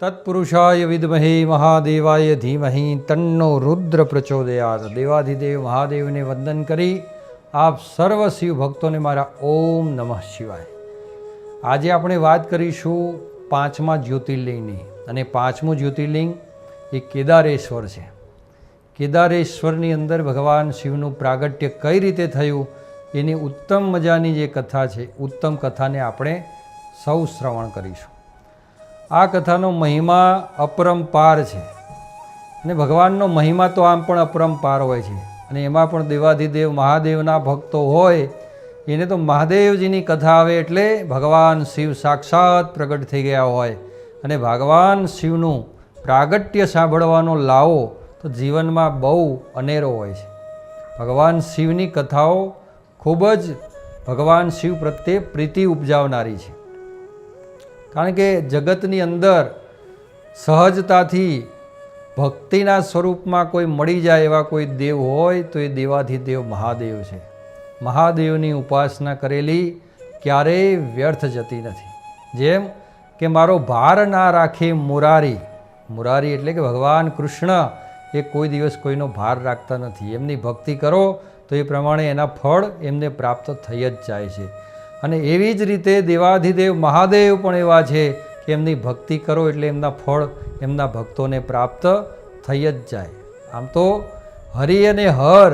તત્પુરુષાય વિદમહે મહાદેવાય ધીમહિ તન્નો રુદ્ર પ્રચોદયાત દેવાધિદેવ મહાદેવને વંદન કરી આપ સર્વ શિવ ભક્તોને મારા ઓમ નમઃ શિવાય આજે આપણે વાત કરીશું પાંચમા જ્યોતિર્લિંગની અને પાંચમું જ્યોતિર્લિંગ એ કેદારેશ્વર છે કેદારેશ્વરની અંદર ભગવાન શિવનું પ્રાગટ્ય કઈ રીતે થયું એની ઉત્તમ મજાની જે કથા છે ઉત્તમ કથાને આપણે સૌ શ્રવણ કરીશું આ કથાનો મહિમા અપરંપાર છે. અને ભગવાનનો મહિમા તો આમ પણ અપરંપાર હોય છે. અને એમાં પણ દેવાધિદેવ, મહાદેવના ભક્તો હોય, એને તો મહાદેવજીની કથા આવે એટલે ભગવાન શિવ સાક્ષાત પ્રગટ થઈ ગયા હોય. અને ભગવાન શિવનું પ્રાગટ્ય સાંભળવાનો લાવો તો જીવનમાં બહુ અનેરો હોય છે. ભગવાન શિવની કથાઓ ખૂબ જ ભગવાન શિવ પ્રત્યે પ્રીતિ ઉપજાવનારી છે. કારણ કે જગતની અંદર સહજતાથી ભક્તિના સ્વરૂપમાં કોઈ મળી જાય એવા કોઈ દેવ હોય, તો એ દેવાધિદેવ મહાદેવ છે. મહાદેવની ઉપાસના કરેલી ક્યારેય વ્યર્થ જતી નથી. જેમ કે મારો ભાર ના રાખે મુરારી. મુરારી એટલે કે ભગવાન કૃષ્ણ એ કોઈ દિવસ કોઈનો ભાર રાખતા નથી. એમની ભક્તિ કરો તો એ પ્રમાણે એના ફળ એમને પ્રાપ્ત થઈ જ જાય છે. અને એવી જ રીતે દેવાધિદેવ મહાદેવ પણ એવા છે કે એમની ભક્તિ કરો એટલે એમના ફળ એમના ભક્તોને પ્રાપ્ત થઈ જ જાય. આમ તો હરિ અને હર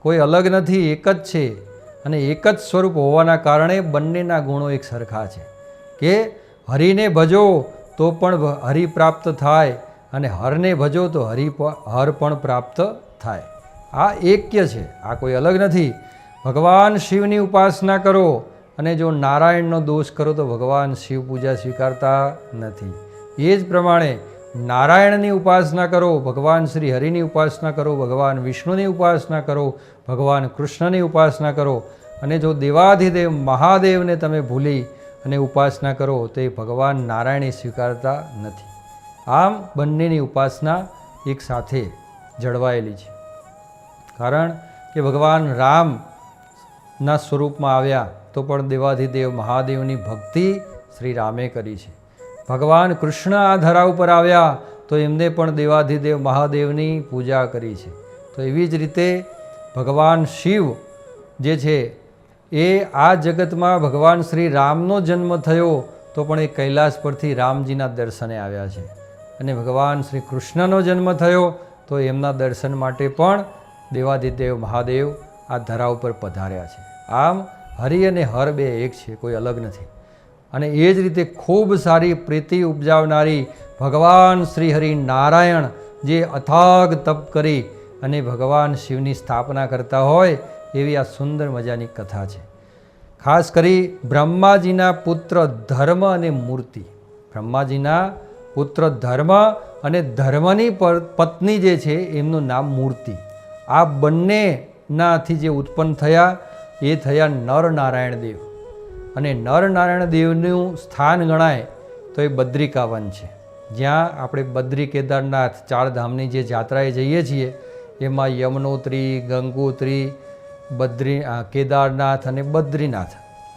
કોઈ અલગ નથી, એક જ છે અને એક જ સ્વરૂપ હોવાના કારણે બંનેના ગુણો એક સરખા છે. કે હરિને ભજો તો પણ હરિ પ્રાપ્ત થાય અને હરને ભજો તો હરિ હર પણ પ્રાપ્ત થાય. આ એક્ય છે, આ કોઈ અલગ નથી. ભગવાન શિવની ઉપાસના કરો અને જો નારાયણનો દોષ કરો તો ભગવાન શિવ પૂજા સ્વીકારતા નથી. એ જ પ્રમાણે નારાયણની ઉપાસના કરો, ભગવાન શ્રી હરિની ઉપાસના કરો, ભગવાન વિષ્ણુની ઉપાસના કરો, ભગવાન કૃષ્ણની ઉપાસના કરો અને જો દેવાધિદેવ મહાદેવને તમે ભૂલી અને ઉપાસના કરો તો એ ભગવાન નારાયણે સ્વીકારતા નથી. આમ બંનેની ઉપાસના એક સાથે જળવાયેલી છે. કારણ કે ભગવાન રામના સ્વરૂપમાં આવ્યા તો પણ દેવાધિદેવ મહાદેવની ભક્તિ શ્રી રામે કરી છે. ભગવાન કૃષ્ણ આ ધરા ઉપર આવ્યા તો એમને પણ દેવાધિદેવ મહાદેવની પૂજા કરી છે. તો એવી જ રીતે ભગવાન શિવ જે છે, એ આ જગતમાં ભગવાન શ્રી રામનો જન્મ થયો તો પણ એ કૈલાસ પરથી રામજીના દર્શને આવ્યા છે. અને ભગવાન શ્રી કૃષ્ણનો જન્મ થયો તો એમના દર્શન માટે પણ દેવાધિદેવ મહાદેવ આ ધરા ઉપર પધાર્યા છે. આમ હરિ અને હર બે એક છે, કોઈ અલગ નથી. અને એ જ રીતે ખૂબ સારી પ્રીતિ ઉપજાવનારી ભગવાન શ્રી હરિ નારાયણ જે અથાગ તપ કરી અને ભગવાન શિવની સ્થાપના કરતા હોય એવી આ સુંદર મજાની કથા છે. ખાસ કરી બ્રહ્માજીના પુત્ર ધર્મ અને મૂર્તિ. બ્રહ્માજીના પુત્ર ધર્મ અને ધર્મની પત્ની જે છે, એમનું નામ મૂર્તિ. આ બંનેનાથી જે ઉત્પન્ન થયા એ થયા નરનારાયણ દેવ. અને નરનારાયણ દેવનું સ્થાન ગણાય તો એ બદ્રિકાવન છે. જ્યાં આપણે બદ્રી કેદારનાથ ચારધામની જે જાત્રાએ જઈએ છીએ, એમાં યમનોત્રી, ગંગોત્રી, બદ્રી કેદારનાથ અને બદ્રીનાથ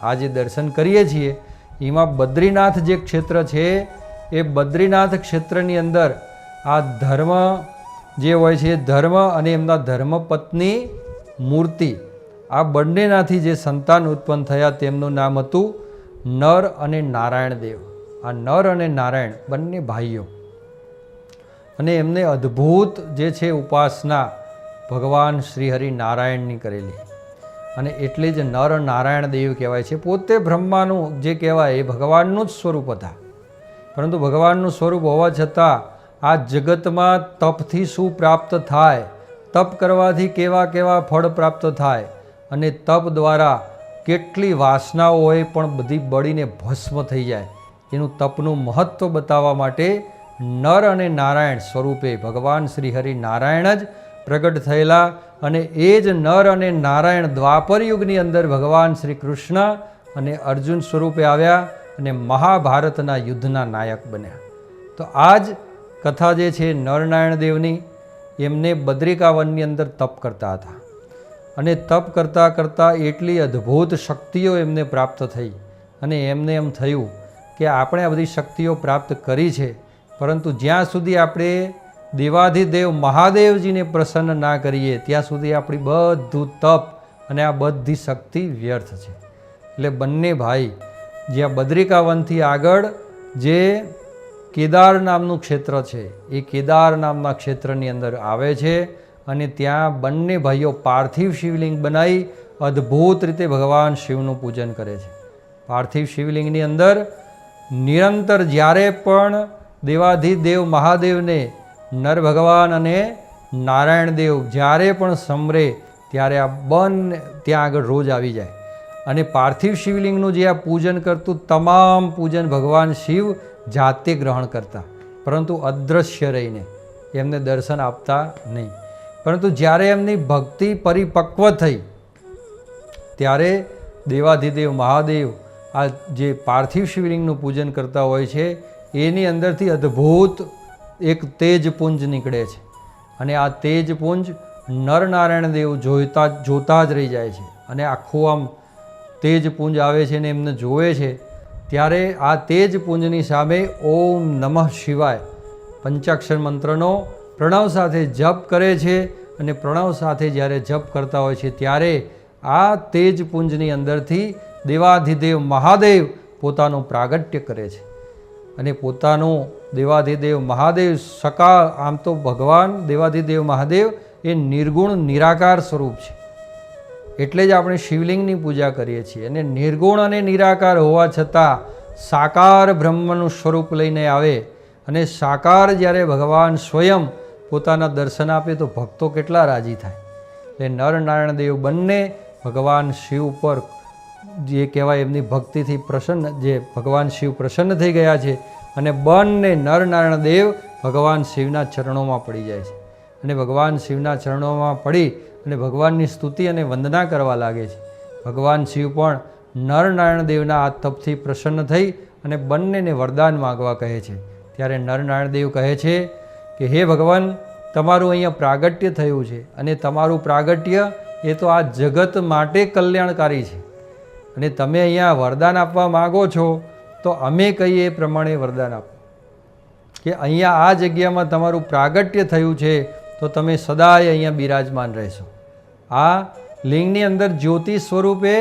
આ જે દર્શન કરીએ છીએ. એમાં બદ્રીનાથ જે ક્ષેત્ર છે, એ બદ્રીનાથ ક્ષેત્રની અંદર આ ધર્મ જે હોય છે, ધર્મ અને એમના ધર્મપત્ની મૂર્તિ આ બંનેનાથી જે સંતાન ઉત્પન્ન થયા તેમનું નામ હતું નર અને નારાયણ દેવ. આ નર અને નારાયણ બંને ભાઈઓ. અને એમને અદ્ભુત જે છે ઉપાસના ભગવાન શ્રીહરિ નારાયણની કરેલી. અને એટલે જ નર નારાયણ દેવ કહેવાય છે. પોતે બ્રહ્માનું જે કહેવાય એ ભગવાનનું જ સ્વરૂપ હતા. પરંતુ ભગવાનનું સ્વરૂપ હોવા છતાં આ જગતમાં તપથી શું પ્રાપ્ત થાય. તપ કરવાથી કેવા કેવા ફળ પ્રાપ્ત થાય. અને તપ દ્વારા કેટલી વાસનાઓ હોય પણ બધી બળીને ભસ્મ થઈ જાય. એનું તપનું મહત્ત્વ બતાવવા માટે નર અને નારાયણ સ્વરૂપે ભગવાન શ્રી હરિ નારાયણ જ પ્રગટ થયેલા અને એ જ નર અને નારાયણ દ્વાપર યુગની અંદર ભગવાન શ્રી કૃષ્ણ અને અર્જુન સ્વરૂપે આવ્યા અને મહાભારતના યુદ્ધના નાયક બન્યા. તો આ જ કથા જે છે નરનારાયણ દેવની, એમને બદ્રિકાવનની અંદર તપ કરતા હતા. અને તપ કરતાં કરતાં એટલી અદ્ભુત શક્તિઓ એમને પ્રાપ્ત થઈ. અને એમને એમ થયું કે આપણે આ બધી શક્તિઓ પ્રાપ્ત કરી છે, પરંતુ જ્યાં સુધી આપણે દેવાધિદેવ મહાદેવજીને પ્રસન્ન ના કરીએ, ત્યાં સુધી આપણી બધું તપ અને આ બધી શક્તિ વ્યર્થ છે. એટલે બંને ભાઈ જ્યાં બદ્રિકાવનથી આગળ જે કેદાર નામનું ક્ષેત્ર છે, એ કેદાર નામના ક્ષેત્રની અંદર આવે છે અને ત્યાં બંને ભાઈઓ પાર્થિવ શિવલિંગ બનાવી અદ્ભુત રીતે ભગવાન શિવનું પૂજન કરે છે. પાર્થિવ શિવલિંગની અંદર નિરંતર જ્યારે પણ દેવાધિદેવ મહાદેવને નર ભગવાન અને નારાયણ દેવ જ્યારે પણ સમરે ત્યારે આ બંને ત્યાં આગળ રોજ આવી જાય. અને પાર્થિવ શિવલિંગનું જે આ પૂજન કરતું તમામ પૂજન ભગવાન શિવ જાતે ગ્રહણ કરતા, પરંતુ અદૃશ્ય રહીને એમને દર્શન આપતા નહીં. પરંતુ જ્યારે એમની ભક્તિ પરિપક્વ થઈ, ત્યારે દેવાધિદેવ મહાદેવ આ જે પાર્થિવ શિવલિંગનું પૂજન કરતા હોય છે, એની અંદરથી અદ્ભુત એક તેજપુંજ નીકળે છે. અને આ તેજપુંજ નરનારાયણ દેવ જોઈતા જોતા જ રહી જાય છે. અને આખું આમ તેજપુંજ આવે છે ને એમને જોવે છે, ત્યારે આ તેજપુંજની સામે ઓમ નમઃ શિવાય પંચાક્ષર મંત્રનો પ્રણવ સાથે જપ કરે છે અને પ્રણવ સાથે જ્યારે જપ કરતા હોય છે, ત્યારે આ તેજપુંજની અંદરથી દેવાધિદેવ મહાદેવ પોતાનું પ્રાગટ્ય કરે છે. અને પોતાનું દેવાધિદેવ મહાદેવ સકા, આમ તો ભગવાન દેવાધિદેવ મહાદેવ, એ નિર્ગુણ, નિરાકાર સ્વરૂપ છે. એટલે જ આપણે શિવલિંગની પૂજા કરીએ છીએ. અને નિર્ગુણ અને નિરાકાર હોવા છતાં સાકાર બ્રહ્મનું સ્વરૂપ લઈને આવે. અને સાકાર જ્યારે ભગવાન સ્વયં પોતાના દર્શન આપે તો ભક્તો કેટલા રાજી થાય? એટલે નરનારાયણ દેવ બંને ભગવાન શિવ પર જે કહેવાય એમની ભક્તિથી પ્રસન્ન, જે ભગવાન શિવ પ્રસન્ન થઈ ગયા છે અને બંને નરનારાયણ દેવ ભગવાન શિવના ચરણોમાં પડી જાય છે. અને ભગવાન શિવના ચરણોમાં પડી અને ભગવાનની સ્તુતિ અને વંદના કરવા લાગે છે. ભગવાન શિવ પણ નરનારાયણ દેવના આ તપથી પ્રસન્ન થઈ અને બંનેને વરદાન માગવા કહે છે. ત્યારે નરનારાયણ દેવ કહે છે કે હે ભગવાન, તમારું અહીંયા પ્રાગટ્ય થયું છે અને તમારું પ્રાગટ્ય એ તો આ જગત માટે કલ્યાણકારી છે. અને તમે અહીંયા વરદાન આપવા માગો છો, તો અમે કહીએ એ પ્રમાણે વરદાન આપો. કે અહીંયા આ જગ્યામાં તમારું પ્રાગટ્ય થયું છે, તો તમે સદાય અહીંયા બિરાજમાન રહેશો. આ લિંગની અંદર જ્યોતિ સ્વરૂપે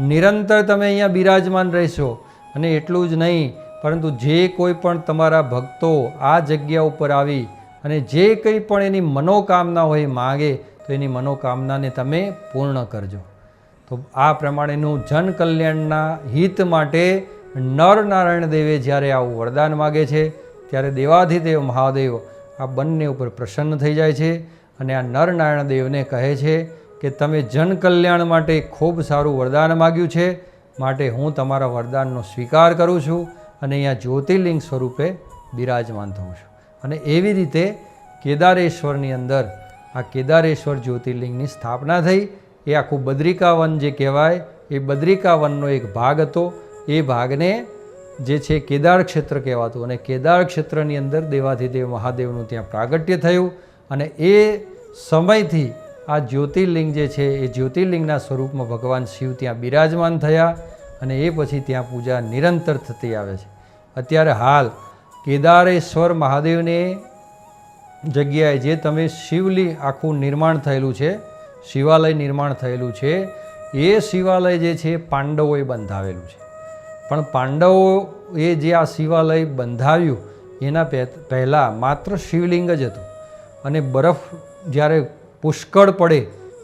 નિરંતર તમે અહીંયા બિરાજમાન રહેશો. અને એટલું જ નહીં, પરંતુ જે કોઈ પણ તમારા ભક્તો આ જગ્યા ઉપર આવી અને જે કંઈ પણ એની મનોકામના હોય માગે, તો એની મનોકામનાને તમે પૂર્ણ કરજો. તો આ પ્રમાણેનું જન કલ્યાણના હિત માટે નર નારાયણ દેવે જ્યારે આવું વરદાન માગે છે, ત્યારે દેવાધિદેવ મહાદેવ આ બંને ઉપર પ્રસન્ન થઈ જાય છે અને આ નર નારાયણ દેવને કહે છે કે તમે જન કલ્યાણ માટે ખૂબ સારું વરદાન માગ્યું છે, માટે હું તમારા વરદાનનો સ્વીકાર કરું છું અને અહીંયા જ્યોતિર્લિંગ સ્વરૂપે બિરાજમાન થઉં છું. અને એવી રીતે કેદારેશ્વરની અંદર આ કેદારેશ્વર જ્યોતિર્લિંગની સ્થાપના થઈ. એ આખું બદ્રિકાવન જે કહેવાય, એ બદ્રિકાવનનો એક ભાગ હતો. એ ભાગને જે છે કેદાર ક્ષેત્ર કહેવાતું અને કેદાર ક્ષેત્રની અંદર દેવાધિદેવ મહાદેવનું ત્યાં પ્રાગટ્ય થયું. અને એ સમયથી આ જ્યોતિર્લિંગ જે છે એ જ્યોતિર્લિંગના સ્વરૂપમાં ભગવાન શિવ ત્યાં બિરાજમાન થયા અને એ પછી ત્યાં પૂજા નિરંતર થતી આવે છે. અત્યારે હાલ કેદારેશ્વર મહાદેવને જગ્યાએ જે તમે શિવલિંગ આખું નિર્માણ થયેલું છે, શિવાલય નિર્માણ થયેલું છે, એ શિવાલય જે છે, પાંડવોએ બંધાવેલું છે. પણ પાંડવો એ જે આ શિવાલય બંધાવ્યું, એના પહેલાં માત્ર શિવલિંગ જ હતું. અને બરફ જ્યારે પુષ્કળ પડે,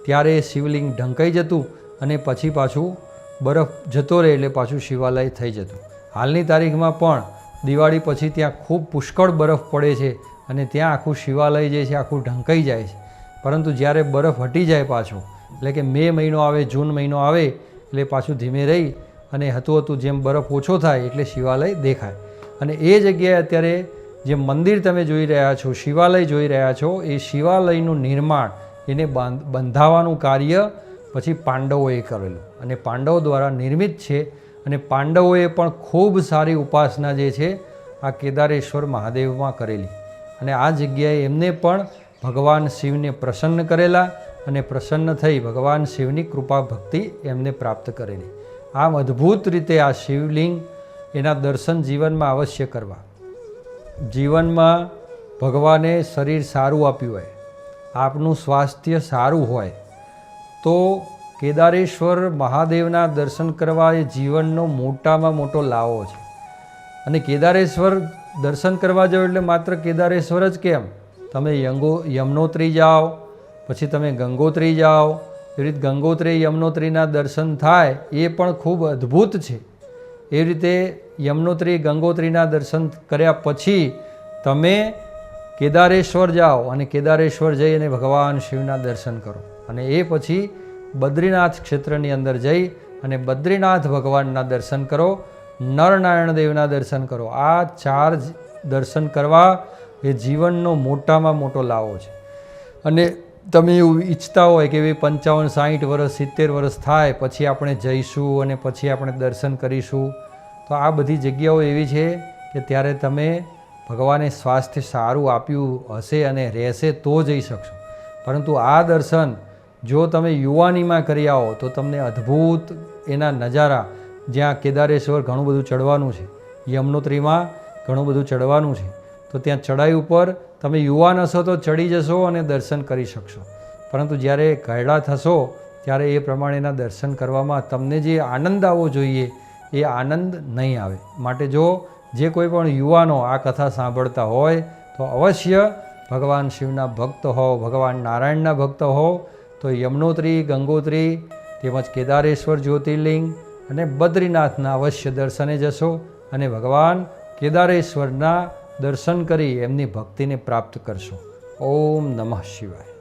ત્યારે એ શિવલિંગ ઢંકાઈ જતું અને પછી પાછું બરફ જતો રહે એટલે પાછું શિવાલય થઈ જતું. હાલની તારીખમાં પણ દિવાળી પછી ત્યાં ખૂબ પુષ્કળ બરફ પડે છે અને ત્યાં આખું શિવાલય જે છે, આખું ઢંકાઈ જાય છે. પરંતુ જ્યારે બરફ હટી જાય પાછો, એટલે કે મે મહિનો આવે, જૂન મહિનો આવે, એટલે પાછું ધીમે રહી અને હતું હતું જેમ બરફ ઓછો થાય એટલે શિવાલય દેખાય. અને એ જગ્યાએ અત્યારે જે મંદિર તમે જોઈ રહ્યા છો, શિવાલય જોઈ રહ્યા છો, એ શિવાલયનું નિર્માણ, એને બાંધ, બંધાવાનું કાર્ય પછી પાંડવોએ કરેલું. અને પાંડવો દ્વારા નિર્મિત છે અને પાંડવોએ પણ ખૂબ સારી ઉપાસના જે છે, આ કેદારેશ્વર મહાદેવમાં કરેલી. અને આ જગ્યાએ એમને પણ ભગવાન શિવને પ્રસન્ન કરેલા અને પ્રસન્ન થઈ ભગવાન શિવની કૃપા ભક્તિ એમને પ્રાપ્ત કરેલી. આમ અદ્ભુત રીતે આ શિવલિંગ એના દર્શન જીવનમાં અવશ્ય કરવા. જીવનમાં ભગવાને શરીર સારું આપ્યું હોય, આપનું સ્વાસ્થ્ય સારું હોય, તો કેદારેશ્વર મહાદેવના દર્શન કરવા એ જીવનનો મોટામાં મોટો લાવો છે. અને કેદારેશ્વર દર્શન કરવા જાઓ એટલે માત્ર કેદારેશ્વર જ કેમ? તમે યંગો, યમનોત્રી જાઓ, પછી તમે ગંગોત્રી જાઓ એ રીતે ગંગોત્રી, યમનોત્રીના દર્શન થાય એ પણ ખૂબ અદ્ભુત છે. એ રીતે યમનોત્રી, ગંગોત્રીના દર્શન કર્યા પછી તમે કેદારેશ્વર જાઓ અને કેદારેશ્વર જઈ અને ભગવાન શિવના દર્શન કરો. અને એ પછી બદ્રીનાથ ક્ષેત્રની અંદર જઈ અને બદ્રીનાથ ભગવાનના દર્શન કરો, નરનારાયણ દેવના દર્શન કરો. આ ચાર દર્શન કરવા એ જીવનનો મોટામાં મોટો લાવો છે. અને તમે એવું ઈચ્છતા હોય કે એવી પંચાવન, સાહીઠ વર્ષ, સિત્તેર વર્ષ થાય, પછી આપણે જઈશું અને પછી આપણે દર્શન કરીશું, તો આ બધી જગ્યાઓ એવી છે કે ત્યારે તમે ભગવાને સ્વાસ્થ્ય સારું આપ્યું હશે અને રહેશે તો જઈ શકશો. પરંતુ આ દર્શન જો તમે યુવાનીમાં કરી આવો તો તમને અદ્ભુત એના નજારા, જ્યાં કેદારેશ્વર ઘણું બધું ચડવાનું છે, યમનોત્રીમાં ઘણું બધું ચડવાનું છે, તો ત્યાં ચડાઈ ઉપર તમે યુવાન હશો તો ચડી જશો અને દર્શન કરી શકશો. પરંતુ જ્યારે ઘરડા થશો, ત્યારે એ પ્રમાણેના દર્શન કરવામાં તમને જે આનંદ આવવો જોઈએ, એ આનંદ નહીં આવે. માટે જો જે કોઈ પણ યુવાનો આ કથા સાંભળતા હોય, તો અવશ્ય ભગવાન શિવના ભક્ત હોવ ભગવાન નારાયણના ભક્ત હો તો યમનોત્રી, ગંગોત્રી તેમજ કેદારેશ્વર જ્યોતિર્લિંગ અને બદ્રીનાથના અવશ્ય દર્શને જશો અને ભગવાન કેદારેશ્વરના દર્શન કરી એમની ભક્તિને પ્રાપ્ત કરશો. ઓમ નમઃ શિવાય.